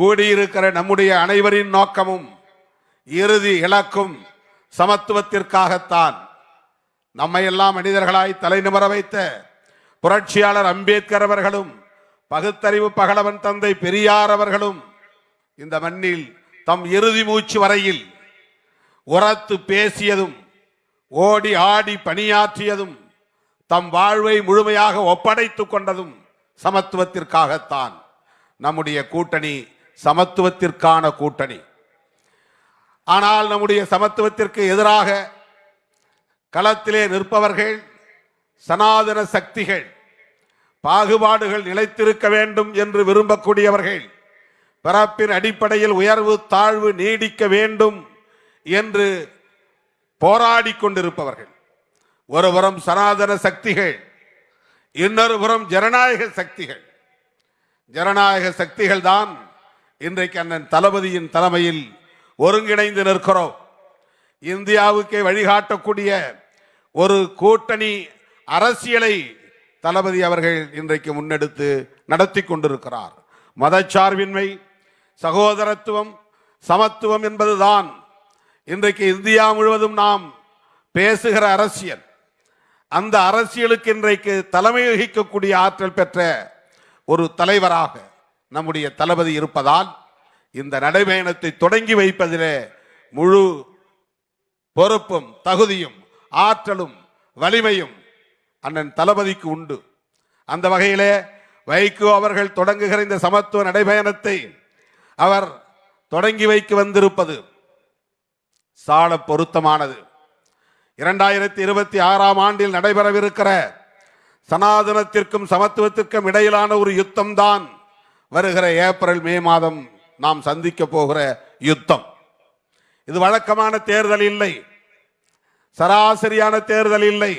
கூடியிருக்கிற நம்முடைய அனைவரின் நோக்கமும் இறுதி இலக்கும் சமத்துவத்திற்காகத்தான் நம்மை எல்லாம் மனிதர்களாய் தலைநிமர வைத்த புரட்சியாளர் அம்பேத்கர் அவர்களும் பகுத்தறிவு பகலவன் தந்தை பெரியார் அவர்களும் இந்த மண்ணில் தம் இறுதி மூச்சு வரையில் உரத்து பேசியதும் ஓடி ஆடி பணியாற்றியதும் தம் வாழ்வை முழுமையாக ஒப்படைத்துக் கொண்டதும் சமத்துவத்திற்காகத்தான் நம்முடைய கூட்டணி சமத்துவத்திற்கான கூட்டணி. ஆனால் நம்முடைய சமத்துவத்திற்கு எதிராக களத்திலே நிற்பவர்கள் சனாதன சக்திகள் பாகுபாடுகள் நிலைத்திருக்க வேண்டும் என்று விரும்பக்கூடியவர்கள் பிறப்பின் அடிப்படையில் உயர்வு தாழ்வு நீடிக்க வேண்டும் என்று போராடி கொண்டிருப்பவர்கள். ஒருபுறம் சனாதன சக்திகள் இன்னொரு புறம் ஜனநாயக சக்திகள். ஜனநாயக சக்திகள் தான் இன்றைக்கு அண்ணன் தளபதியின் தலைமையில் ஒருங்கிணைந்து நிற்கிறோம். இந்தியாவுக்கே வழிகாட்டக்கூடிய ஒரு கூட்டணி அரசியலை தளபதி அவர்கள் இன்றைக்கு முன்னெடுத்து நடத்தி கொண்டிருக்கிறார். மதச்சார்பின்மை சகோதரத்துவம் சமத்துவம் என்பதுதான் இன்றைக்கு இந்தியா முழுவதும் நாம் பேசுகிற அரசியல். அந்த அரசியலுக்கு இன்றைக்கு தலைமை வகிக்கக்கூடிய ஆற்றல் பெற்ற ஒரு தலைவராக நம்முடைய தளபதி இருப்பதால் இந்த நடைபயணத்தை தொடங்கி வைப்பதிலே முழு பொறுப்பும் தகுதியும் ஆற்றலும் வலிமையும் அண்ணன் தளபதிக்கு உண்டு. அந்த வகையிலே வைகோ அவர்கள் தொடங்குகிற இந்த சமத்துவ நடைபயணத்தை அவர் தொடங்கி வைக்க வந்திருப்பது சால பொருத்தமானது. இரண்டாயிரத்தி இருபத்தி ஆறாம் ஆண்டில் நடைபெறவிருக்கிற சனாதனத்திற்கும் சமத்துவத்திற்கும் இடையிலான ஒரு யுத்தம்தான் வருகிற ஏப்ரல் மே மாதம் நாம் சந்திக்க போகிற யுத்தம். இது வழக்கமான தேர்தல் இல்லை. சராசரியான தேர்தல் இல்லை.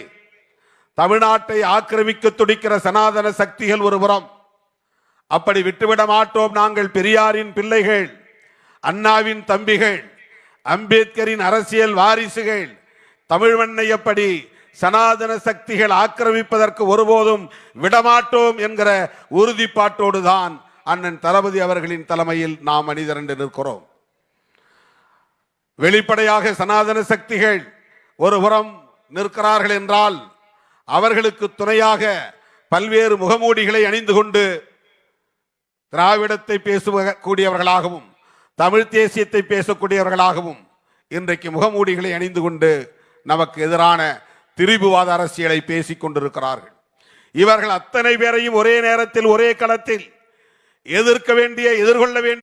தமிழ்நாட்டை ஆக்கிரமிக்க துடிக்கிற சனாதன சக்திகள் ஒருபுறம் அப்படி விட்டுவிட மாட்டோம் நாங்கள் பெரியாரின் பிள்ளைகள் அண்ணாவின் தம்பிகள் அம்பேத்கரின் அரசியல் வாரிசுகள். தமிழ் எப்படி சனாதன சக்திகள் ஆக்கிரமிப்பதற்கு ஒருபோதும் விடமாட்டோம் என்கிற உறுதிப்பாட்டோடு தான் அண்ணன் தளபதி அவர்களின் தலைமையில் நாம் அணிதிரண்டு நிற்கிறோம். வெளிப்படையாக சனாதன சக்திகள் ஒரு புறம் நிற்கிறார்கள் என்றால் அவர்களுக்கு துணையாக பல்வேறு முகமூடிகளை அணிந்து கொண்டு திராவிடத்தை பேசக்கூடியவர்களாகவும் தமிழ் தேசியத்தை பேசக்கூடியவர்களாகவும் இன்றைக்கு முகமூடிகளை அணிந்து கொண்டு நமக்கு எதிரான திரிபுவாத அரசியலை பேசிக் கொண்டிருக்கிறார்கள். இவர்கள் அத்தனை பேரையும் ஒரே நேரத்தில் ஒரே களத்தில் எதிர்க்க வேண்டிய எதிர்கொள்ள வேண்டிய